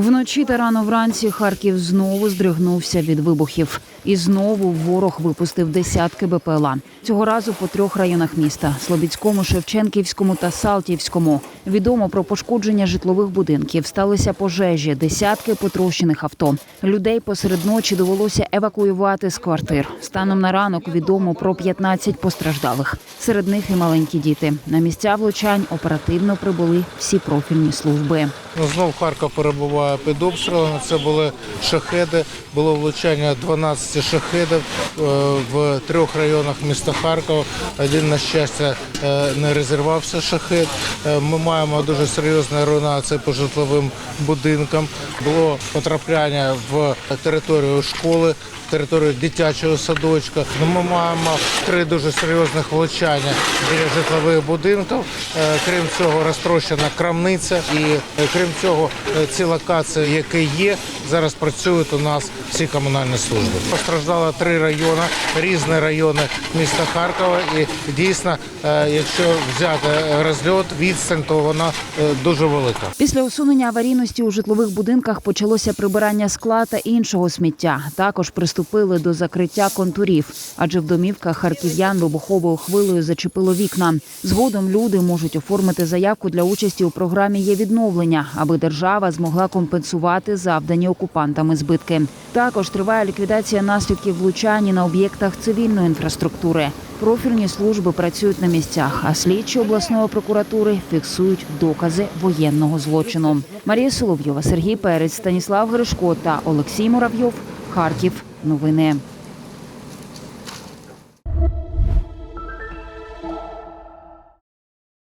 Вночі та рано вранці Харків знову здригнувся від вибухів. І знову ворог випустив десятки БПЛА. Цього разу по трьох районах міста: Слобідському, Шевченківському та Салтівському. Відомо про пошкодження житлових будинків. Сталися пожежі, десятки потрощених авто. Людей посеред ночі довелося евакуювати з квартир. Станом на ранок відомо про 15 постраждалих. Серед них і маленькі діти. На місця влучань оперативно прибули всі профільні служби. Ну, знов Харків перебуває під обстрілами. Це були шахеди. Було влучання 12 шахедів е, в трьох районах міста Харкова. Один, на щастя, е, не розірвався шахед. Е, Ми маємо дуже серйозні руйнації по житловим будинкам. Було потрапляння в територію школи, територію дитячого садочка. Ну, Ми маємо три дуже серйозних влучання біля житлових будинків. Е, Крім цього, розтрощена крамниця і е, крім цього, е, ці локації, які є, зараз працюють у нас всі комунальні служби. Постраждало три райони, різні райони міста Харкова. І дійсно, якщо взяти розльот, відстань, то вона е, дуже велика. Після усунення аварійності у житлових будинках почалося прибирання скла та іншого сміття. Також приступили до закриття контурів, адже в домівках харків'ян вибуховою хвилею зачепило вікна. Згодом люди можуть оформити заявку для участі у програмі є відновлення, аби держава змогла компенсувати завдані окупантами збитки. Також триває ліквідація наслідків влучань на об'єктах цивільної інфраструктури. Профільні служби працюють на місцях, а слідчі обласної прокуратури фіксують докази воєнного злочину. Марія Соловйова, Сергій Перець, Станіслав Гришко та Олексій Муравйов. Харків. Новини.